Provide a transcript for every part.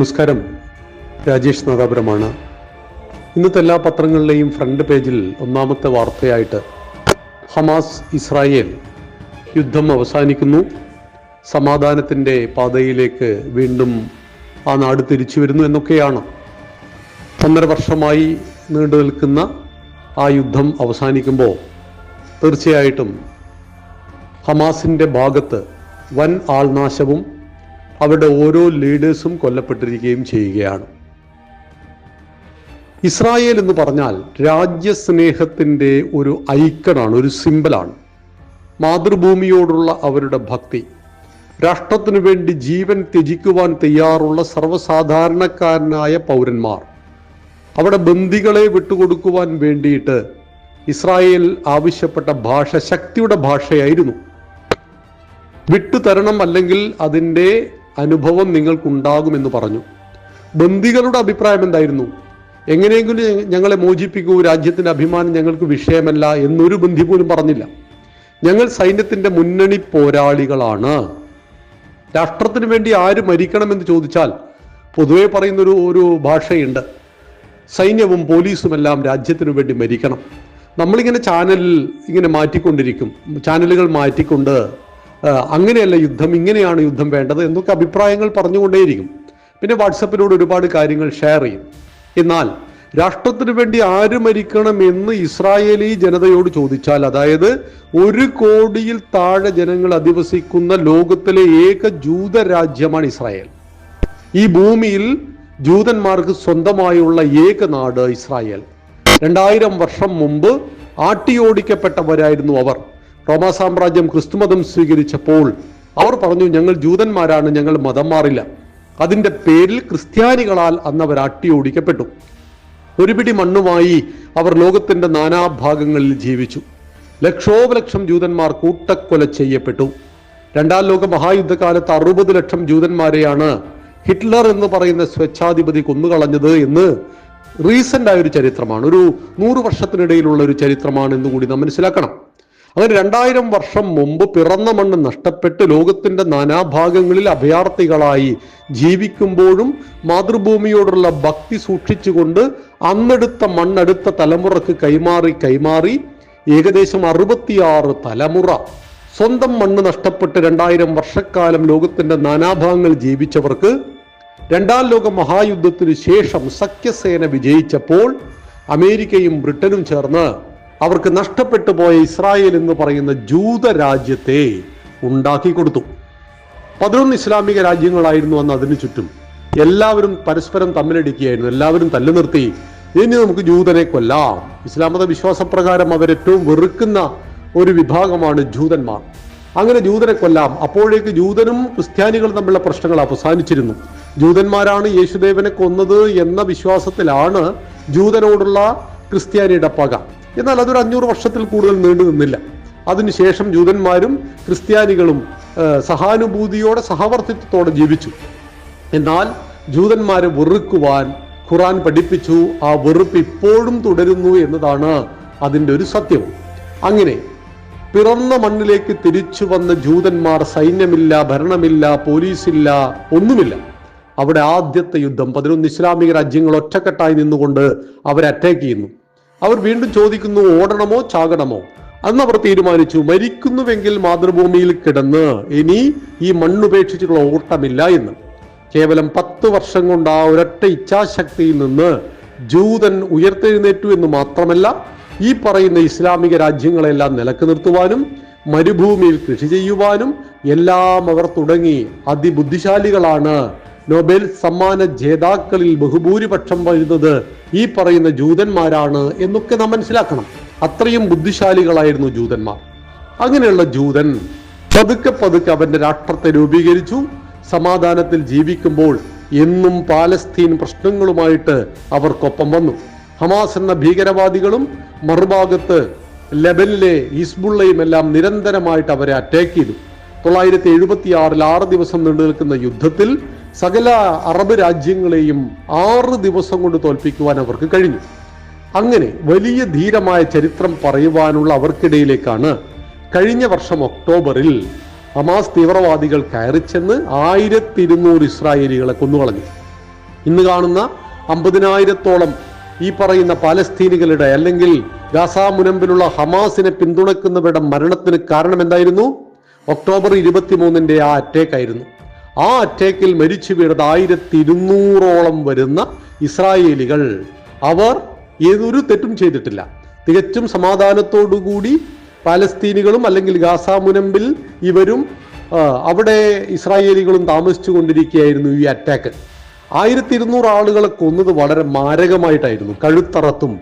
നമസ്കാരം. രാജേഷ് നാദാപുരമാണ്. ഇന്നത്തെ എല്ലാ പത്രങ്ങളിലെയും ഫ്രണ്ട് പേജിൽ ഒന്നാമത്തെ വാർത്തയായിട്ട് ഹമാസ് ഇസ്രായേൽ യുദ്ധം അവസാനിക്കുന്നു. സമാധാനത്തിന്റെ പാതയിലേക്ക് വീണ്ടും ആ നാട് തിരിച്ചു വരുന്നു എന്നൊക്കെയാണ് ഒന്നര വർഷമായി നീണ്ടു നിൽക്കുന്ന ആ യുദ്ധം അവസാനിക്കുമ്പോൾ തീർച്ചയായിട്ടും ഹമാസിന്റെ ഭാഗത്ത് വൻ ആൾനാശവും അവരുടെ ഓരോ ലീഡേഴ്സും കൊല്ലപ്പെട്ടിരിക്കുകയും ചെയ്യുകയാണ്. ഇസ്രായേൽ എന്ന് പറഞ്ഞാൽ രാജ്യസ്നേഹത്തിന്റെ ഒരു ഐക്കണാണ് ഒരു സിമ്പിളാണ് മാതൃഭൂമിയോടുള്ള അവരുടെ ഭക്തി രാഷ്ട്രത്തിനു വേണ്ടി ജീവൻ ത്യജിക്കുവാൻ തയ്യാറുള്ള സർവസാധാരണക്കാരനായ പൗരന്മാർ. അവിടെ ബന്ദികളെ വിട്ടുകൊടുക്കുവാൻ വേണ്ടിയിട്ട് ഇസ്രായേൽ ആവശ്യപ്പെട്ട ഭാഷ ശക്തിയുടെ ഭാഷയായിരുന്നു. വിട്ടുതരണം അല്ലെങ്കിൽ അതിന്റെ അനുഭവം നിങ്ങൾക്കുണ്ടാകുമെന്ന് പറഞ്ഞു. ബന്ദികളുടെ അഭിപ്രായം എന്തായിരുന്നു? എങ്ങനെയെങ്കിലും ഞങ്ങളെ മോചിപ്പിക്കൂ രാജ്യത്തിന്റെ അഭിമാനം ഞങ്ങൾക്ക് വിഷയമല്ല എന്നൊരു ബന്ധി പോലും പറഞ്ഞില്ല. ഞങ്ങൾ സൈന്യത്തിന്റെ മുന്നണി പോരാളികളാണ്. രാഷ്ട്രത്തിന് വേണ്ടി ആര് മരിക്കണമെന്ന് ചോദിച്ചാൽ പൊതുവേ പറയുന്നൊരു ഒരു ഭാഷയുണ്ട്. സൈന്യവും പോലീസും എല്ലാം രാജ്യത്തിനു വേണ്ടി മരിക്കണം. നമ്മളിങ്ങനെ ചാനലിൽ ഇങ്ങനെ മാറ്റിക്കൊണ്ടിരിക്കും. ചാനലുകൾ മാറ്റിക്കൊണ്ട് അങ്ങനെയല്ല യുദ്ധം ഇങ്ങനെയാണ് യുദ്ധം വേണ്ടത് എന്നൊക്കെ അഭിപ്രായങ്ങൾ പറഞ്ഞുകൊണ്ടേയിരിക്കും. പിന്നെ വാട്സപ്പിലൂടെ ഒരുപാട് കാര്യങ്ങൾ ഷെയർ ചെയ്യും. എന്നാൽ രാഷ്ട്രത്തിന് വേണ്ടി ആര് മരിക്കണം എന്ന് ഇസ്രായേലി ജനതയോട് ചോദിച്ചാൽ അതായത് ഒരു കോടിയിൽ താഴെ ജനങ്ങൾ അധിവസിക്കുന്ന ലോകത്തിലെ ഏക ജൂത രാജ്യമാണ് ഇസ്രായേൽ. ഈ ഭൂമിയിൽ ജൂതന്മാർക്ക് സ്വന്തമായുള്ള ഏക നാട് ഇസ്രായേൽ. രണ്ടായിരം വർഷം മുമ്പ് ആട്ടിയോടിക്കപ്പെട്ടവരായിരുന്നു അവർ. റോമാ സാമ്രാജ്യം ക്രിസ്തുമതം സ്വീകരിച്ചപ്പോൾ അവർ പറഞ്ഞു ഞങ്ങൾ ജൂതന്മാരാണ് ഞങ്ങൾ മതം മാറില്ല. അതിന്റെ പേരിൽ ക്രിസ്ത്യാനികളാൽ അന്ന് അവർ അട്ടിയോടിക്കപ്പെട്ടു ഒരു പിടി മണ്ണുമായി അവർ ലോകത്തിന്റെ നാനാഭാഗങ്ങളിൽ ജീവിച്ചു. ലക്ഷോപലക്ഷം ജൂതന്മാർ കൂട്ടക്കൊല ചെയ്യപ്പെട്ടു. രണ്ടാം ലോക മഹായുദ്ധകാലത്ത് അറുപത് ലക്ഷം ജൂതന്മാരെയാണ് ഹിറ്റ്ലർ എന്ന് പറയുന്ന സ്വച്ഛാധിപതി കൊന്നുകളഞ്ഞത് എന്ന് റീസെന്റായ ഒരു ചരിത്രമാണ്. ഒരു നൂറ് വർഷത്തിനിടയിലുള്ള ഒരു ചരിത്രമാണ് എന്ന് കൂടി നാം മനസ്സിലാക്കണം. അങ്ങനെ രണ്ടായിരം വർഷം മുമ്പ് പിറന്ന മണ്ണ് നഷ്ടപ്പെട്ട് ലോകത്തിന്റെ നാനാഭാഗങ്ങളിൽ അഭയാർത്ഥികളായി ജീവിക്കുമ്പോഴും മാതൃഭൂമിയോടുള്ള ഭക്തി സൂക്ഷിച്ചുകൊണ്ട് അന്നെടുത്ത മണ്ണെടുത്ത തലമുറയ്ക്ക് കൈമാറി കൈമാറി ഏകദേശം അറുപത്തിയാറ് തലമുറ സ്വന്തം മണ്ണ് നഷ്ടപ്പെട്ട് രണ്ടായിരം വർഷക്കാലം ലോകത്തിന്റെ നാനാഭാഗങ്ങൾ ജീവിച്ചവർക്ക് രണ്ടാം ലോക മഹായുദ്ധത്തിനു ശേഷം സഖ്യസേന വിജയിച്ചപ്പോൾ അമേരിക്കയും ബ്രിട്ടനും ചേർന്ന് അവർക്ക് നഷ്ടപ്പെട്ടു പോയ ഇസ്രായേൽ എന്ന് പറയുന്ന ജൂത രാജ്യത്തെ ഉണ്ടാക്കി കൊടുത്തു. പതിനൊന്ന് ഇസ്ലാമിക രാജ്യങ്ങളായിരുന്നു അന്ന് അതിനു ചുറ്റും. എല്ലാവരും പരസ്പരം തമ്മിലടിക്കുകയായിരുന്നു. എല്ലാവരും തല്ലു നിർത്തി. ഇനി നമുക്ക് ജൂതനെ കൊല്ലാം. ഇസ്ലാമത വിശ്വാസപ്രകാരം അവരേറ്റവും വെറുക്കുന്ന ഒരു വിഭാഗമാണ് ജൂതന്മാർ. അങ്ങനെ ജൂതനെ കൊല്ലാം. അപ്പോഴേക്ക് ജൂതനും ക്രിസ്ത്യാനികളും തമ്മിലുള്ള പ്രശ്നങ്ങൾ അവസാനിച്ചിരുന്നു. ജൂതന്മാരാണ് യേശുദേവനെ കൊന്നത് എന്ന വിശ്വാസത്തിലാണ് ജൂതനോടുള്ള ക്രിസ്ത്യാനിയുടെ പക. എന്നാൽ അതൊരു അഞ്ഞൂറ് വർഷത്തിൽ കൂടുതൽ നീണ്ടു നിന്നില്ല. അതിനുശേഷം ജൂതന്മാരും ക്രിസ്ത്യാനികളും സഹാനുഭൂതിയോടെ സഹവർത്തിത്വത്തോടെ ജീവിച്ചു. എന്നാൽ ജൂതന്മാരെ വെറുക്കുവാൻ ഖുറാൻ പഠിപ്പിച്ചു. ആ വെറുപ്പ് ഇപ്പോഴും തുടരുന്നു എന്നതാണ് അതിന്റെ ഒരു സത്യം. അങ്ങനെ പിറന്ന മണ്ണിലേക്ക് തിരിച്ചു വന്ന ജൂതന്മാർ സൈന്യമില്ല ഭരണമില്ല പോലീസില്ല ഒന്നുമില്ല. അവിടെ ആദ്യത്തെ യുദ്ധം പതിനൊന്ന് ഇസ്ലാമിക രാജ്യങ്ങൾ ഒറ്റക്കെട്ടായി നിന്നുകൊണ്ട് അവരെ അറ്റാക്ക് ചെയ്യുന്നു. അവർ വീണ്ടും ചോദിക്കുന്നു ഓടണമോ ചാകണമോ? അന്ന് അവർ തീരുമാനിച്ചു മരിക്കുന്നുവെങ്കിൽ മാതൃഭൂമിയിൽ കിടന്ന് ഇനി ഈ മണ്ണുപേക്ഷിച്ചുള്ള ഓട്ടമില്ല എന്ന്. കേവലം പത്ത് വർഷം കൊണ്ട് ആ ഒരൊറ്റ ഇച്ഛാശക്തിയിൽ നിന്ന് ജൂതൻ ഉയർത്തെഴുന്നേറ്റു എന്ന് മാത്രമല്ല ഈ പറയുന്ന ഇസ്ലാമിക രാജ്യങ്ങളെല്ലാം നിലയ്ക്ക് നിർത്തുവാനും മരുഭൂമിയിൽ കൃഷി ചെയ്യുവാനും എല്ലാം അവർ തുടങ്ങി. അതിബുദ്ധിശാലികളാണ് നൊബേൽ സമ്മാന ജേതാക്കളിൽ ബഹുഭൂരിപക്ഷം വരുന്നത് ഈ പറയുന്ന ജൂതന്മാരാണ് എന്നൊക്കെ നാം മനസ്സിലാക്കണം. അത്രയും ബുദ്ധിശാലികളായിരുന്നു ജൂതന്മാർ. അങ്ങനെയുള്ള ജൂതൻ പതുക്കെ പതുക്കെ അവന്റെ രാഷ്ട്രത്തെ രൂപീകരിച്ചു. സമാധാനത്തിൽ ജീവിക്കുമ്പോൾ എന്നും പാലസ്തീൻ പ്രശ്നങ്ങളുമായിട്ട് അവർക്കൊപ്പം വന്നു. ഹമാസ് എന്ന ഭീകരവാദികളും മറുഭാഗത്ത് ലബനിലെ ഹിസ്ബുള്ളയും എല്ലാം നിരന്തരമായിട്ട് അവരെ അറ്റാക്ക് ചെയ്തു. തൊള്ളായിരത്തി എഴുപത്തി ആറിൽ ആറ് ദിവസം നീണ്ടു നിൽക്കുന്ന യുദ്ധത്തിൽ സകല അറബ് രാജ്യങ്ങളെയും ആറ് ദിവസം കൊണ്ട് തോൽപ്പിക്കുവാൻ അവർക്ക് കഴിഞ്ഞു. അങ്ങനെ വലിയ ധീരമായ ചരിത്രം പറയുവാനുള്ള അവർക്കിടയിലേക്കാണ് കഴിഞ്ഞ വർഷം ഒക്ടോബറിൽ ഹമാസ് തീവ്രവാദികൾ കയറിച്ചെന്ന് ആയിരത്തി ഇരുന്നൂറ് ഇസ്രായേലികളെ കൊന്നുകളഞ്ഞു. ഇന്ന് കാണുന്ന അമ്പതിനായിരത്തോളം ഈ പറയുന്ന പാലസ്തീനികളുടെ അല്ലെങ്കിൽ ഗാസാ മുനമ്പിലുള്ള ഹമാസിനെ പിന്തുണക്കുന്നവരുടെ മരണത്തിന് കാരണം എന്തായിരുന്നു? ഒക്ടോബർ ഇരുപത്തിമൂന്നിന്റെ ആ അറ്റാക്ക് ആയിരുന്നു. ആ അറ്റാക്കിൽ മരിച്ചു വീണത് ആയിരത്തി ഇരുന്നൂറോളം വരുന്ന ഇസ്രായേലികൾ. അവർ ഏതൊരു തെറ്റും ചെയ്തിട്ടില്ല. തികച്ചും സമാധാനത്തോടുകൂടി പാലസ്തീനികളും അല്ലെങ്കിൽ ഗാസ മുനമ്പിൽ ഇവരും അവിടെ ഇസ്രായേലികളും താമസിച്ചു കൊണ്ടിരിക്കുകയായിരുന്നു ഈ അറ്റാക്ക്. ആയിരത്തി ഇരുന്നൂറ് ആളുകളെ കൊന്നത് വളരെ മാരകമായിട്ടായിരുന്നു. കഴുത്തറത്തും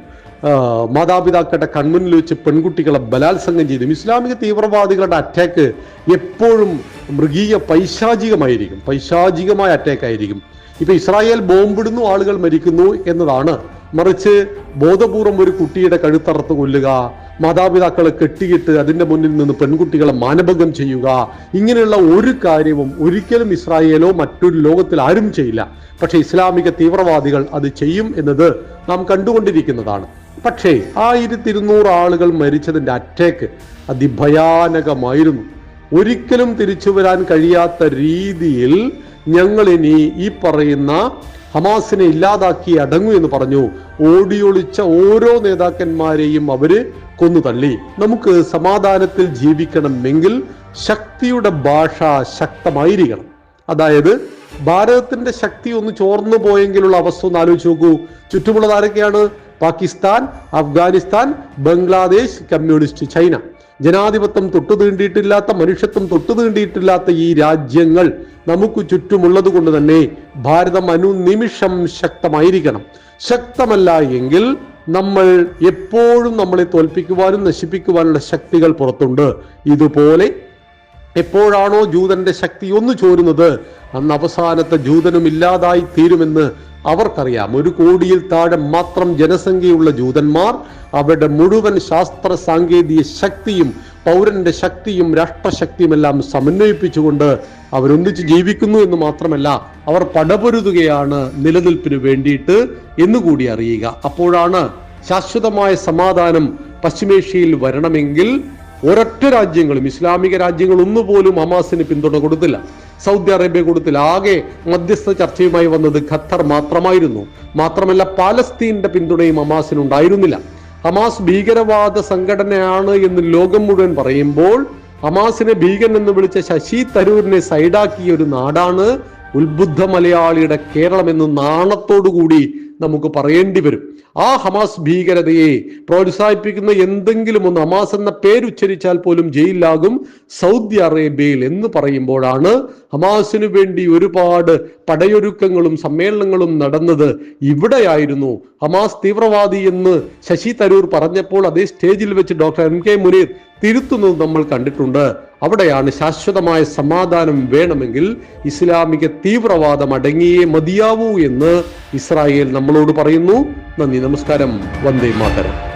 മാതാപിതാക്കളുടെ കൺമുന്നിൽ വെച്ച് പെൺകുട്ടികളെ ബലാത്സംഗം ചെയ്തും ഇസ്ലാമിക തീവ്രവാദികളുടെ അറ്റാക്ക് എപ്പോഴും മൃഗീയ പൈശാചികമായിരിക്കും. പൈശാചികമായ അറ്റാക്ക് ആയിരിക്കും. ഇപ്പൊ ഇസ്രായേൽ ബോംബിടുന്നു ആളുകൾ മരിക്കുന്നു എന്നതാണ്. മറിച്ച് ബോധപൂർവം ഒരു കുട്ടിയുടെ കഴുത്തറത്ത് കൊല്ലുക മാതാപിതാക്കളെ കെട്ടിയിട്ട് അതിന്റെ മുന്നിൽ നിന്ന് പെൺകുട്ടികളെ മാനഭംഗം ചെയ്യുക ഇങ്ങനെയുള്ള ഒരു കാര്യവും ഒരിക്കലും ഇസ്രായേലോ മറ്റൊരു ലോകത്തിൽ ആരും ചെയ്യില്ല. പക്ഷേ ഇസ്ലാമിക തീവ്രവാദികൾ അത് ചെയ്യും എന്നത് നാം കണ്ടുകൊണ്ടിരിക്കുന്നതാണ്. പക്ഷേ ആയിരത്തി ഇരുന്നൂറ് ആളുകൾ മരിച്ചതിന്റെ അറ്റാക്ക് അതിഭയാനകമായിരുന്നു. ഒരിക്കലും തിരിച്ചു വരാൻ കഴിയാത്ത രീതിയിൽ ഞങ്ങൾ ഇനി ഈ പറയുന്ന ഹമാസിനെ ഇല്ലാതാക്കി അടങ്ങൂ എന്ന് പറഞ്ഞു. ഓടിയൊളിച്ച ഓരോ നേതാക്കന്മാരെയും അവർ കൊന്നു തള്ളി നമുക്ക് സമാധാനത്തിൽ ജീവിക്കണമെങ്കിൽ ശക്തിയുടെ ഭാഷ ശക്തമായിരിക്കണം. അതായത് ഭാരതത്തിന്റെ ശക്തി ഒന്ന് ചോർന്നു പോയെങ്കിലുള്ള അവസ്ഥ ഒന്ന് ആലോചിച്ച് നോക്കൂ. ചുറ്റുമുള്ളത് ആരൊക്കെയാണ്? Pakistan Afghanistan Bangladesh communist China. ജനാധിപത്യം തൊട്ടു തീണ്ടിയിട്ടില്ലാത്ത മനുഷ്യത്വം തൊട്ടു തീണ്ടിയിട്ടില്ലാത്ത ഈ രാജ്യങ്ങൾ നമുക്ക് ചുറ്റുമുള്ളത് കൊണ്ട് തന്നെ ഭാരതം അനുനിമിഷം ശക്തമായിരിക്കണം. ശക്തമല്ല എങ്കിൽ നമ്മൾ എപ്പോഴും നമ്മളെ തോൽപ്പിക്കുവാനും നശിപ്പിക്കുവാനുള്ള ശക്തികൾ പുറത്തുണ്ട്. ഇതുപോലെ എപ്പോഴാണോ ജൂതന്റെ ശക്തി ഒന്നു ചോരുന്നത് അന്ന് അവസാനത്തെ ജൂതനും ഇല്ലാതായി തീരുമെന്ന് അവർക്കറിയാം. ഒരു കോടിയിൽ താഴെ മാത്രം ജനസംഖ്യയുള്ള ജൂതന്മാർ അവരുടെ മുഴുവൻ ശാസ്ത്ര സാങ്കേതിക ശക്തിയും പൗരന്റെ ശക്തിയും രാഷ്ട്രശക്തിയുമെല്ലാം സമന്വയിപ്പിച്ചുകൊണ്ട് അവരൊന്നിച്ച് ജീവിക്കുന്നു എന്ന് മാത്രമല്ല അവർ പടപൊരുതുകയാണ് നിലനിൽപ്പിന് വേണ്ടിയിട്ട് എന്നുകൂടി അറിയുക. അപ്പോഴാണ് ശാശ്വതമായ സമാധാനം പശ്ചിമേഷ്യയിൽ വരണമെങ്കിൽ ഒരൊറ്റ രാജ്യങ്ങളും ഇസ്ലാമിക രാജ്യങ്ങൾ ഒന്നുപോലും ഹമാസിന് പിന്തുണ കൊടുത്തില്ല. സൗദി അറേബ്യ കൊടുത്തില്ല ആകെ മധ്യസ്ഥ ചർച്ചയുമായി വന്നത് ഖത്തർ മാത്രമായിരുന്നു. മാത്രമല്ല പാലസ്തീന്റെ പിന്തുണയും ഹമാസിന് ഉണ്ടായിരുന്നില്ല ഹമാസ് ഭീകരവാദ സംഘടനയാണ് എന്ന് ലോകം മുഴുവൻ പറയുമ്പോൾ ഹമാസിനെ ഭീകരൻ എന്ന് വിളിച്ച ശശി തരൂരിനെ സൈഡാക്കിയ ഒരു നാടാണ് ഉത്ബുദ്ധ മലയാളിയുടെ കേരളം എന്ന് നാണത്തോടു കൂടി നമുക്ക് പറയേണ്ടി വരും. ആ ഹമാസ് ഭീകരതയെ പ്രോത്സാഹിപ്പിക്കുന്ന എന്തെങ്കിലും ഒന്ന് ഹമാസ് എന്ന പേരുച്ചരിച്ചാൽ പോലും ജയിലിലാകും സൗദി അറേബ്യയിൽ എന്ന് പറയുമ്പോഴാണ് ഹമാസിനു വേണ്ടി ഒരുപാട് പടയൊരുക്കങ്ങളും സമ്മേളനങ്ങളും നടന്നത്. ഇവിടെയായിരുന്നു ഹമാസ് തീവ്രവാദി എന്ന് ശശി തരൂർ പറഞ്ഞപ്പോൾ അതേ സ്റ്റേജിൽ വെച്ച് ഡോക്ടർ എം കെ മുനീർ തിരുത്തുന്നത് നമ്മൾ കണ്ടിട്ടുണ്ട്. അവിടെയാണ് ശാശ്വതമായ സമാധാനം വേണമെങ്കിൽ ഇസ്ലാമിക തീവ്രവാദം അടങ്ങിയേ മതിയാവൂ എന്ന് ഇസ്രായേൽ നമ്മളോട് പറയുന്നു. നന്ദി നമസ്കാരം. വന്ദേ മാതരം.